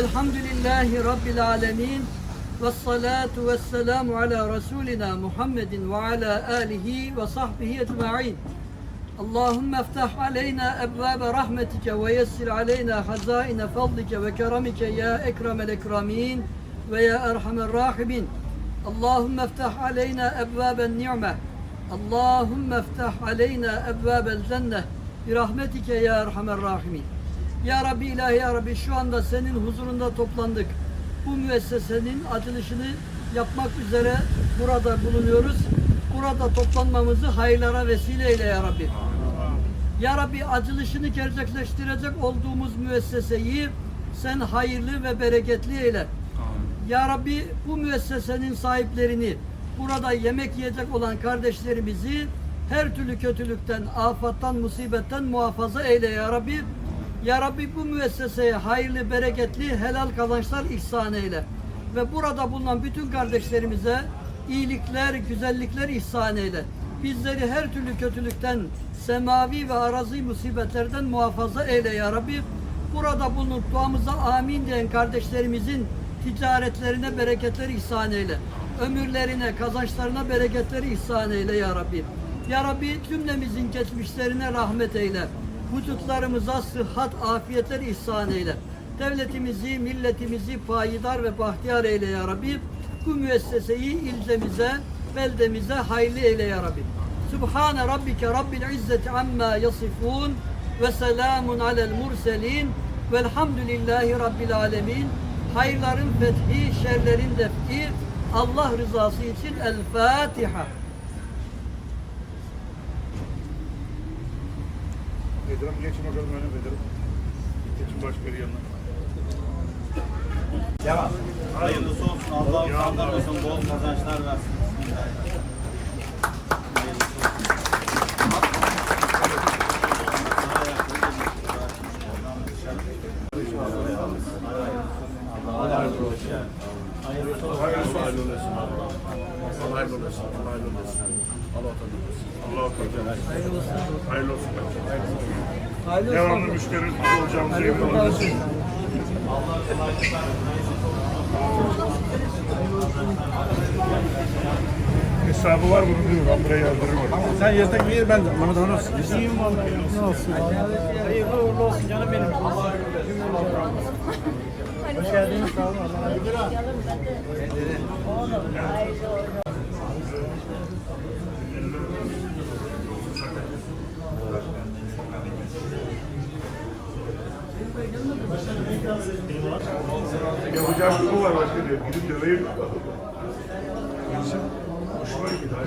الحمد لله رب العالمين والصلاة والسلام على رسولنا محمد وعلى آله وصحبه أجمعين. اللهم افتح علينا أبواب رحمتك ويسر علينا خزائن فضلك وكرمك يا أكرم الأكرمين ويا أرحم الراحمين. Allahümme iftah aleyna ebvâben ni'me. Allahümme iftah aleyna ebvâbel cenne. Bir rahmetike ya erhamer rahimin. Ya Rabbi ilahi ya Rabbi şu anda senin huzurunda toplandık. Bu müessesenin açılışını yapmak üzere burada bulunuyoruz. Burada toplanmamızı hayırlara vesile eyle ya Rabbi. Ya Rabbi açılışını gerçekleştirecek olduğumuz müesseseyi sen hayırlı ve bereketli eyle. Ya Rabbi bu müessesenin sahiplerini, burada yemek yiyecek olan kardeşlerimizi her türlü kötülükten, afattan, musibetten muhafaza eyle ya Rabbi. Ya Rabbi bu müesseseye hayırlı, bereketli, helal kazançlar ihsan eyle. Ve burada bulunan bütün kardeşlerimize iyilikler, güzellikler ihsan eyle. Bizleri her türlü kötülükten, semavi ve arazi musibetlerden muhafaza eyle ya Rabbi. Burada bulunup duamıza amin diyen kardeşlerimizin ticaretlerine bereketler ihsan eyle. Ömürlerine, kazançlarına bereketleri ihsan eyle ya Rabbi. Ya Rabbi cümlemizin geçmişlerine rahmet eyle. Vücutlarımıza sıhhat, afiyetler ihsan eyle. Devletimizi, milletimizi payidar ve bahtiyar eyle ya Rabbi. Bu müesseseyi ilçemize, beldemize hayırlı eyle ya Rabbi. Subhane rabbike rabbil izzeti amma yasifun ve selamun alel murselin velhamdülillahi rabbil alemin. Hayırların fethi, şerlerin defi, Allah rızası için El Fatiha. Bedir'im geçin bakalım öyle Bedir'im. Geçin başka yanına. Devam. Hayırlısı olsun. Allah utandırmasın. Bol kazançlar versin. Hayırlı olsun. Hayırlı olsun. Allah hayırlı olsun. Allah hayırlı olsun. Allah utandırmasın. Allah utandırmasın. Hayırlı olsun. Hayırlı olsun. Hayırlı Devamlı olsun. müşteri olacağımızı Hayırlı emin olsun. Hesabı var bunun diyor. Ben buraya yazdırırım. Sen yırtık bir yer ben de. Mehmet Ali olsun. İyiyim vallahi. Ne olsun? Hayırlı uğurlu olsun canım benim. Hoş geldiniz. Sağ olun. Allah'a emanet. Yapacağım bu var başka diyor. Gidip döveyim. Hoşuma gidiyor.